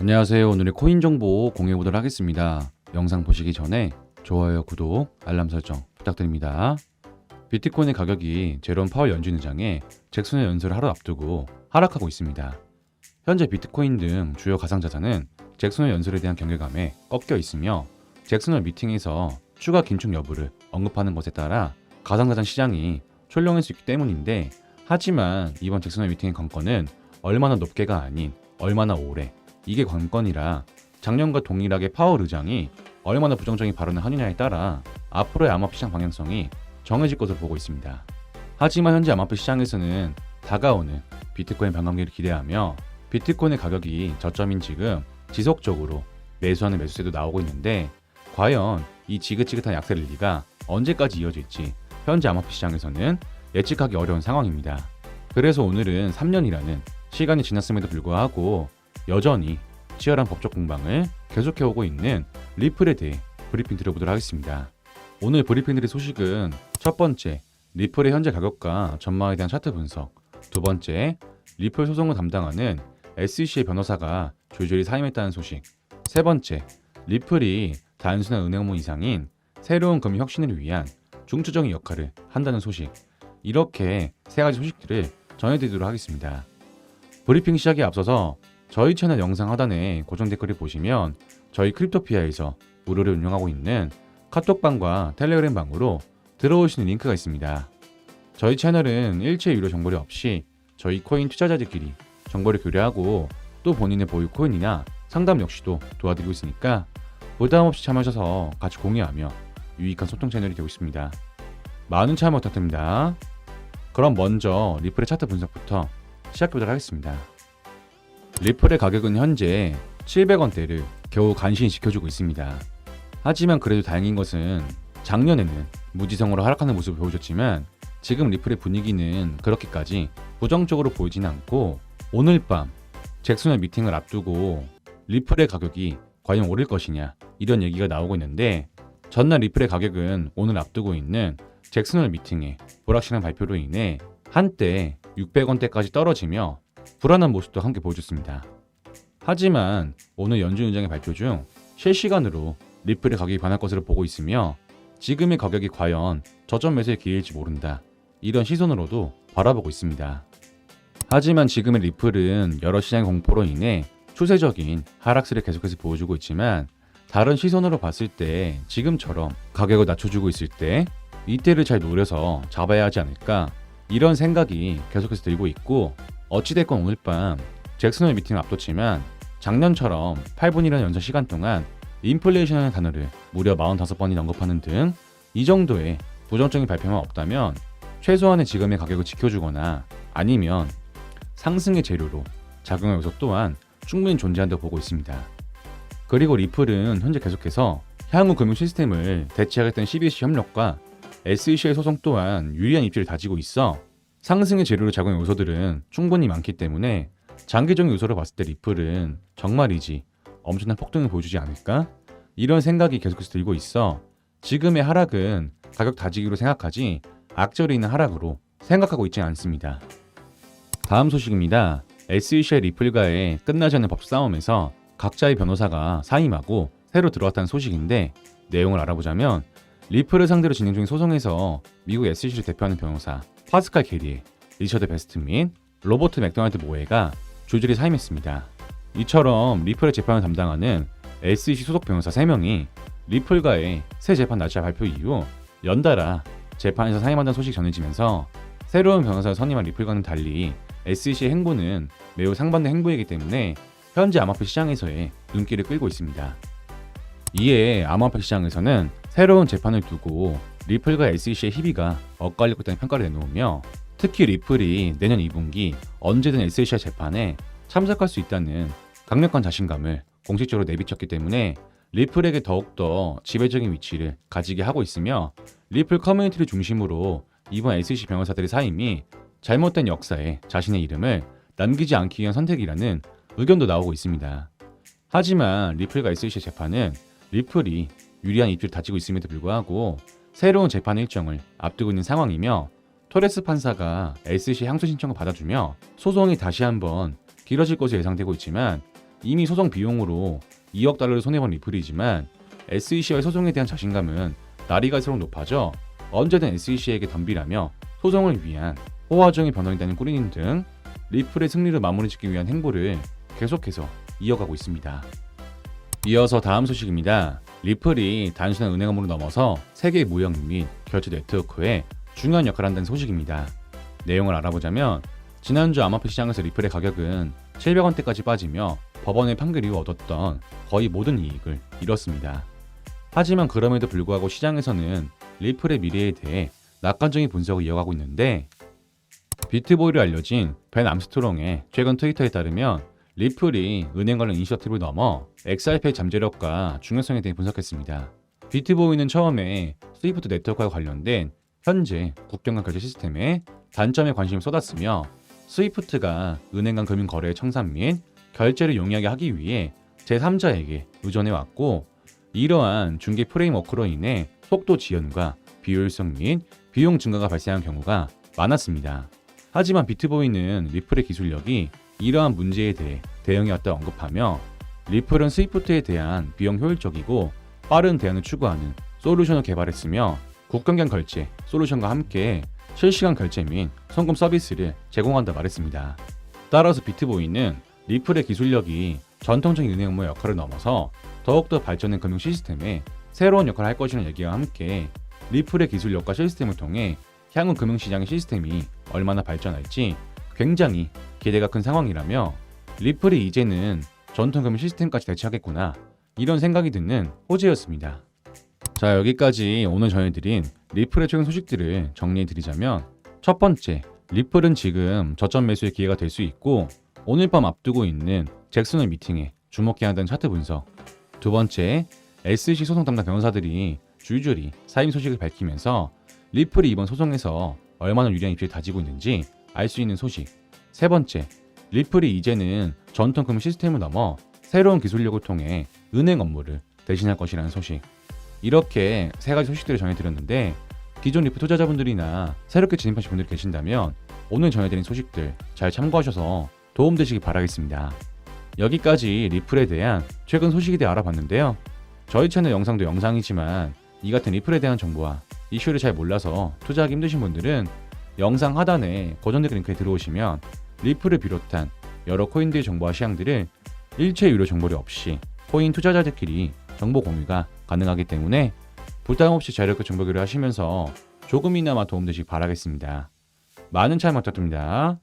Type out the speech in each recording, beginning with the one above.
안녕하세요. 오늘의 코인 정보 공유해 보도록 하겠습니다. 영상 보시기 전에 좋아요, 구독, 알람 설정 부탁드립니다. 비트코인의 가격이 제롬 파월 연준 의장의 잭슨의 연설을 하루 앞두고 하락하고 있습니다. 현재 비트코인 등 주요 가상 자산은 잭슨의 연설에 대한 경계감에 꺾여 있으며 잭슨의 미팅에서 추가 긴축 여부를 언급하는 것에 따라 가상 자산 시장이 출렁일 수 있기 때문인데 하지만 이번 잭슨의 미팅의 관건은 얼마나 높게가 아닌 얼마나 오래 이게 관건이라 작년과 동일하게 파월 의장이 얼마나 부정적인 발언을 하느냐에 따라 앞으로의 암호화폐 시장 방향성이 정해질 것으로 보고 있습니다. 하지만 현재 암호화폐 시장에서는 다가오는 비트코인 반감기를 기대하며 비트코인의 가격이 저점인 지금 지속적으로 매수하는 매수세도 나오고 있는데 과연 이 지긋지긋한 약세 랠리가 언제까지 이어질지 현재 암호화폐 시장에서는 예측하기 어려운 상황입니다. 그래서 오늘은 3년이라는 시간이 지났음에도 불구하고 여전히 치열한 법적 공방을 계속해오고 있는 리플에 대해 브리핑 드려보도록 하겠습니다. 오늘 브리핑 드릴 소식은 첫 번째, 리플의 현재 가격과 전망에 대한 차트 분석. 두 번째, 리플 소송을 담당하는 SEC의 변호사가 조조히 사임했다는 소식. 세 번째, 리플이 단순한 은행 업무 이상인 새로운 금융 혁신을 위한 중추적인 역할을 한다는 소식. 이렇게 세 가지 소식들을 전해드리도록 하겠습니다. 브리핑 시작에 앞서서 저희 채널 영상 하단에 고정 댓글을 보시면 저희 크립토피아에서 무료로 운영하고 있는 카톡방과 텔레그램 방으로 들어오시는 링크가 있습니다. 저희 채널은 일체 유료 정보료 없이 저희 코인 투자자들끼리 정보를 교류하고 또 본인의 보유 코인이나 상담 역시도 도와드리고 있으니까 부담 없이 참여하셔서 같이 공유하며 유익한 소통 채널이 되고 있습니다. 많은 참여 부탁드립니다. 그럼 먼저 리플의 차트 분석부터 시작해보도록 하겠습니다. 리플의 가격은 현재 700원대를 겨우 간신히 지켜주고 있습니다. 하지만 그래도 다행인 것은 작년에는 무지성으로 하락하는 모습을 보여줬지만 지금 리플의 분위기는 그렇게까지 부정적으로 보이진 않고 오늘 밤 잭슨의 미팅을 앞두고 리플의 가격이 과연 오를 것이냐 이런 얘기가 나오고 있는데 전날 리플의 가격은 오늘 앞두고 있는 잭슨홀 미팅의 불확실한 발표로 인해 한때 600원대까지 떨어지며 불안한 모습도 함께 보여줬습니다. 하지만 오늘 연준 의장의 발표 중 실시간으로 리플의 가격이 변할 것으로 보고 있으며 지금의 가격이 과연 저점 매수의 기회일지 모른다. 이런 시선으로도 바라보고 있습니다. 하지만 지금의 리플은 여러 시장 공포로 인해 추세적인 하락세를 계속해서 보여주고 있지만 다른 시선으로 봤을 때 지금처럼 가격을 낮춰주고 있을 때 이때를 잘 노려서 잡아야 하지 않을까 이런 생각이 계속해서 들고 있고 어찌됐건 오늘 밤 잭슨홀 미팅을 앞뒀지만 작년처럼 8분이라는 연산 시간 동안 인플레이션이라는 단어를 무려 45번이 언급하는 등 이 정도의 부정적인 발표만 없다면 최소한의 지금의 가격을 지켜주거나 아니면 상승의 재료로 작용할 요소 또한 충분히 존재한다고 보고 있습니다. 그리고 리플은 현재 계속해서 향후 금융 시스템을 대체하겠다는 CBC 협력과 SEC의 소송 또한 유리한 입지를 다지고 있어 상승의 재료로 작용할 요소들은 충분히 많기 때문에 장기적인 요소로 봤을 때 리플은 정말이지 엄청난 폭등을 보여주지 않을까? 이런 생각이 계속해서 들고 있어 지금의 하락은 가격 다지기로 생각하지 악재로 인한 하락으로 생각하고 있지 않습니다. 다음 소식입니다. SEC의 리플과의 끝나지 않는 법 싸움에서 각자의 변호사가 사임하고 새로 들어왔다는 소식인데 내용을 알아보자면 리플을 상대로 진행 중인 소송에서 미국 SEC를 대표하는 변호사 파스칼 게리에 리처드 베스트 및 로버트 맥도날드 모에가 조직이 사임했습니다. 이처럼 리플의 재판을 담당하는 SEC 소속 변호사 3명이 리플과의 새 재판 날짜 발표 이후 연달아 재판에서 사임한다는 소식이 전해지면서 새로운 변호사를 선임한 리플과는 달리 SEC의 행보는 매우 상반된 행보이기 때문에 현재 암호화폐 시장에서의 눈길을 끌고 있습니다. 이에 암호화폐 시장에서는 새로운 재판을 두고 리플과 SEC의 희비가 엇갈리고 있다는 평가를 내놓으며 특히 리플이 내년 2분기 언제든 SEC의 재판에 참석할 수 있다는 강력한 자신감을 공식적으로 내비쳤기 때문에 리플에게 더욱더 지배적인 위치를 가지게 하고 있으며 리플 커뮤니티를 중심으로 이번 SEC 변호사들의 사임이 잘못된 역사에 자신의 이름을 남기지 않기 위한 선택이라는 의견도 나오고 있습니다. 하지만 리플과 SEC 재판은 리플이 유리한 입지를 다지고 있음에도 불구하고 새로운 재판 일정을 앞두고 있는 상황이며 토레스 판사가 SEC 항소 신청을 받아주며 소송이 다시 한번 길어질 것으로 예상되고 있지만 이미 소송 비용으로 2억 달러를 손해본 리플이지만 SEC와의 소송에 대한 자신감은 날이 갈수록 높아져 언제든 SEC에게 덤비라며 소송을 위한 호화정의 변호인단을 꾸리는 등 리플의 승리를 마무리 짓기 위한 행보를 계속해서 이어가고 있습니다. 이어서 다음 소식입니다. 리플이 단순한 은행 업무를 넘어서 세계 무역 및 결제 네트워크에 중요한 역할을 한다는 소식입니다. 내용을 알아보자면 지난주 암호화폐 시장에서 리플의 가격은 700원대까지 빠지며 법원의 판결 이후 얻었던 거의 모든 이익을 잃었습니다. 하지만 그럼에도 불구하고 시장에서는 리플의 미래에 대해 낙관적인 분석을 이어가고 있는데 비트보이로 알려진 벤 암스트롱의 최근 트위터에 따르면 리플이 은행 관련 이니셔티브를 넘어 XRP의 잠재력과 중요성에 대해 분석했습니다. 비트보이는 처음에 스위프트 네트워크와 관련된 현재 국경 간 결제 시스템에 단점에 관심을 쏟았으며 스위프트가 은행 간 금융 거래의 청산 및 결제를 용이하게 하기 위해 제3자에게 의존해 왔고 이러한 중개 프레임워크로 인해 속도 지연과 비효율성 및 비용 증가가 발생한 경우가 많았습니다. 하지만 비트보이는 리플의 기술력이 이러한 문제에 대해 대응해왔다 언급하며 리플은 스위프트에 대한 비용 효율적이고 빠른 대안을 추구하는 솔루션을 개발했으며 국경간 결제 솔루션과 함께 실시간 결제 및 송금 서비스를 제공한다 말했습니다. 따라서 비트보이는 리플의 기술력이 전통적인 은행 업무 역할을 넘어서 더욱더 발전된 금융 시스템에 새로운 역할을 할 것이라는 얘기와 함께 리플의 기술력과 시스템을 통해 향후 금융시장의 시스템이 얼마나 발전할지 굉장히 기대가 큰 상황이라며 리플이 이제는 전통 금융 시스템까지 대체하겠구나. 이런 생각이 드는 호재였습니다. 자 여기까지 오늘 전해드린 리플의 최근 소식들을 정리해드리자면 첫 번째 리플은 지금 저점 매수의 기회가 될 수 있고 오늘 밤 앞두고 있는 잭슨의 미팅에 주목해야 한다는 차트 분석. 두 번째 SEC 소송 담당 변호사들이 줄줄이 사임 소식을 밝히면서 리플이 이번 소송에서 얼마나 유리한 입지를 다지고 있는지 알 수 있는 소식. 세 번째 리플이 이제는 전통 금융 시스템을 넘어 새로운 기술력을 통해 은행 업무를 대신할 것이라는 소식 이렇게 세 가지 소식들을 전해드렸는데 기존 리플 투자자분들이나 새롭게 진입하신 분들이 계신다면 오늘 전해드린 소식들 잘 참고하셔서 도움되시기 바라겠습니다. 여기까지 리플에 대한 최근 소식에 대해 알아봤는데요. 저희 채널 영상도 영상이지만 이 같은 리플에 대한 정보와 이슈를 잘 몰라서 투자하기 힘드신 분들은 영상 하단에 고정 댓글 링크에 들어오시면 리플을 비롯한 여러 코인들의 정보와 시향들을 일체 유료 정보료 없이 코인 투자자들끼리 정보 공유가 가능하기 때문에 부담 없이 자유롭게 정보 교류 하시면서 조금이나마 도움되시기 바라겠습니다. 많은 참여 부탁드립니다.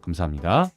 감사합니다.